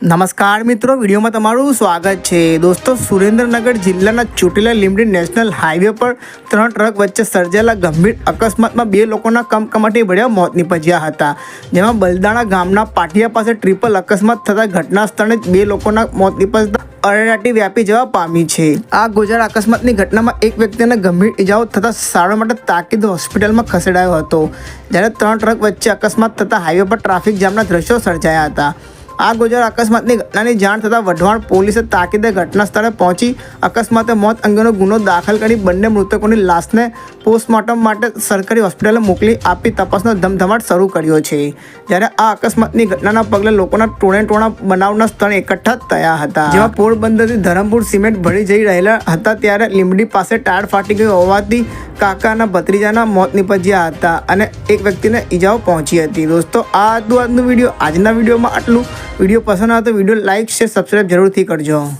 નમસ્કાર મિત્રો, વિડીયોમાં તમારું સ્વાગત છે. દોસ્તો, સુરેન્દ્રનગર જિલ્લાના ચોટીલા લીમડી નેશનલ હાઈવે પર ત્રણ ટ્રક વચ્ચે સર્જાયેલા ગંભીર અકસ્માતમાં બે લોકોના કમકમાટી ભર્યા, મોત નીપજ્યા હતા. જેમાં બલદાણા ગામના પાટિયા પાસે ટ્રિપલ અકસ્માત થતા ઘટના સ્થળે જ બે લોકોના મોત નીપજતા અરેરાટી વ્યાપી જવા પામી છે. આ ગોજાર અકસ્માતની ઘટનામાં એક વ્યક્તિને ગંભીર ઇજાઓ થતાં સારવાર માટે તાકીદ હોસ્પિટલમાં ખસેડાયો હતો. જ્યારે ત્રણ ટ્રક વચ્ચે અકસ્માત થતાં હાઈવે પર ટ્રાફિક જામના દ્રશ્યો સર્જાયા હતા. આ ગોજર અકસ્માતની ઘટનાની જાણ થતાં વઢવાણ પોલીસે તાકીદે ઘટના સ્થળે પહોંચી અકસ્માતે મોત અંગેનો ગુનો દાખલ કરી બંને મૃતકોની લાશને પોસ્ટમોર્ટમ માટે સરકારી હોસ્પિટલે મોકલી આપી તપાસનો ધમધમાટ શરૂ કર્યો છે. જ્યારે આ અકસ્માતની ઘટનાના પગલે લોકોના ટોણે ટોણા બનાવના સ્થળે એકઠા થયા હતા. જેમાં પોરબંદરથી ધરમપુર સિમેન્ટ ભળી જઈ રહેલા હતા ત્યારે લીંબડી પાસે ટાયર ફાટી ગયો હોવાથી કાકાના ભત્રીજાના મોત નીપજ્યા હતા અને એક વ્યક્તિને ઈજાઓ પહોંચી હતી. દોસ્તો, આ હતું આજનો વીડિયો. આજના વિડીયોમાં આટલું. વીડિયો પસંદ આવે તો વીડિયો લાઇક શેર સબસ્ક્રાઈબ જરૂરથી કરજો.